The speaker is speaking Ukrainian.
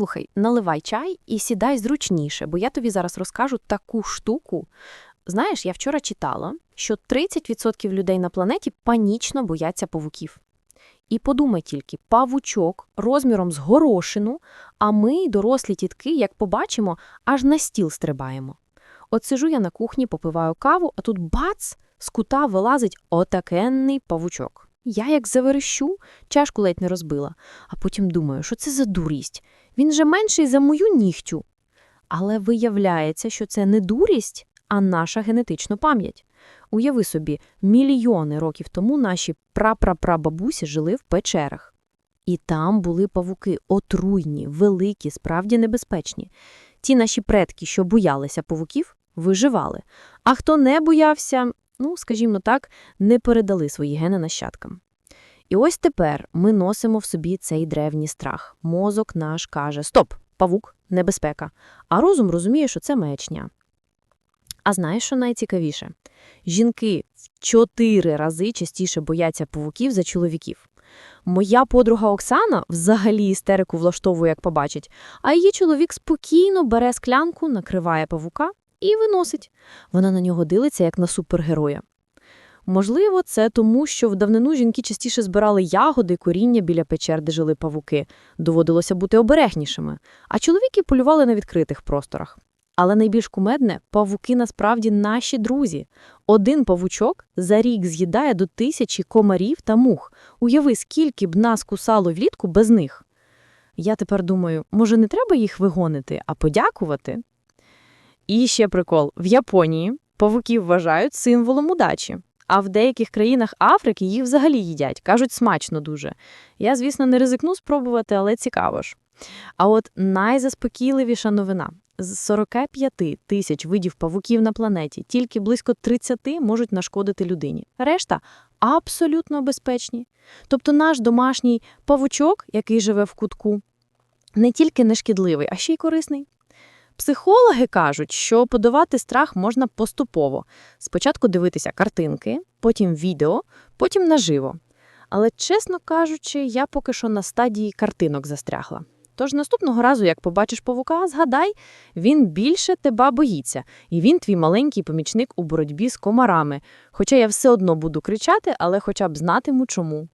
Слухай, наливай чай і сідай зручніше, бо я тобі зараз розкажу таку штуку. Знаєш, я вчора читала, що 30% людей на планеті панічно бояться павуків. І подумай тільки, павучок розміром з горошину, а ми, дорослі тітки, як побачимо, аж на стіл стрибаємо. От сижу я на кухні, попиваю каву, а тут бац, з кута вилазить отакенний павучок. Я як заверещу, чашку ледь не розбила, а потім думаю, що це за дурість? Він же менший за мою нігтю. Але виявляється, що це не дурість, а наша генетична пам'ять. Уяви собі, мільйони років тому наші прапрапрабабусі жили в печерах. І там були павуки отруйні, великі, справді небезпечні. Ті наші предки, що боялися павуків, виживали. А хто не боявся, ну, скажімо так, не передали свої гени нащадкам. І ось тепер ми носимо в собі цей древній страх. Мозок наш каже: Стоп, павук, небезпека. А розум розуміє, що це маячня. А знаєш, що найцікавіше? Жінки в чотири рази частіше бояться павуків за чоловіків. Моя подруга Оксана взагалі істерику влаштовує, як побачить, а її чоловік спокійно бере склянку, накриває павука і виносить. Вона на нього дивиться, як на супергероя. Можливо, це тому, що в давнину жінки частіше збирали ягоди, коріння біля печер, де жили павуки. Доводилося бути обережнішими, а чоловіки полювали на відкритих просторах. Але найбільш кумедне – павуки насправді наші друзі. Один павучок за рік з'їдає до тисячі комарів та мух. Уяви, скільки б нас кусало влітку без них. Я тепер думаю, може не треба їх вигонити, а подякувати? І ще прикол. В Японії павуків вважають символом удачі. А в деяких країнах Африки їх взагалі їдять, кажуть, смачно дуже. Я, звісно, не ризикну спробувати, але цікаво ж. А от найзаспокійливіша новина. З 45 тисяч видів павуків на планеті тільки близько 30 можуть нашкодити людині. Решта абсолютно безпечні. Тобто наш домашній павучок, який живе в кутку, не тільки не шкідливий, а ще й корисний. Психологи кажуть, що подавати страх можна поступово. Спочатку дивитися картинки, потім відео, потім наживо. Але, чесно кажучи, я поки що на стадії картинок застрягла. Тож наступного разу, як побачиш павука, згадай, він більше тебе боїться, і він твій маленький помічник у боротьбі з комарами. Хоча я все одно буду кричати, але хоча б знатиму чому.